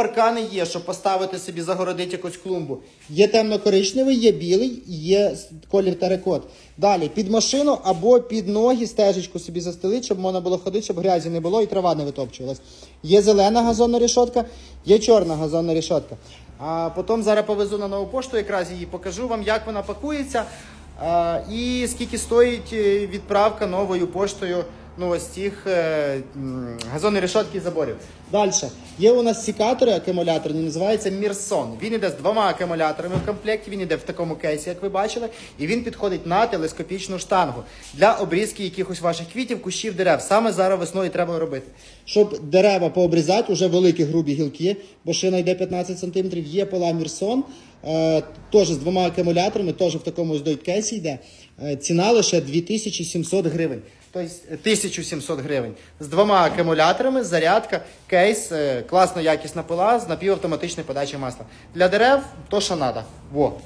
Паркани є, щоб поставити собі, загородити якусь клумбу. Є темно-коричневий, є білий, є колір терекот. Далі під машину або під ноги стежечку собі застелити, щоб можна було ходити, щоб грязі не було і трава не витопчувалась. Є зелена газонна рішотка, є чорна газонна рішотка. А потім зараз повезу на нову пошту, якраз її покажу вам, як вона пакується. А, і скільки стоїть е, відправка новою поштою ну, ось цих е, м, решетки і заборів. Далі. Є у нас сікатори акумуляторні, називається Мірсон. Він іде з двома акумуляторами в комплекті, він іде в такому кейсі, як ви бачили, і він підходить на телескопічну штангу для обрізки якихось ваших квітів, кущів, дерев. Саме зараз весною треба робити. Щоб дерева пообрізати, вже великі грубі гілки, бо шина йде 15 см, є пола Мірсон. Е, теж з двома акумуляторами, теж в такому ось кейсі йде. Е, ціна лише 2700 гривень. Тобто е, 1700 гривень. З двома акумуляторами, зарядка, кейс, класна, класно якісна пила з напівавтоматичної подачі масла. Для дерев то, що треба. Во.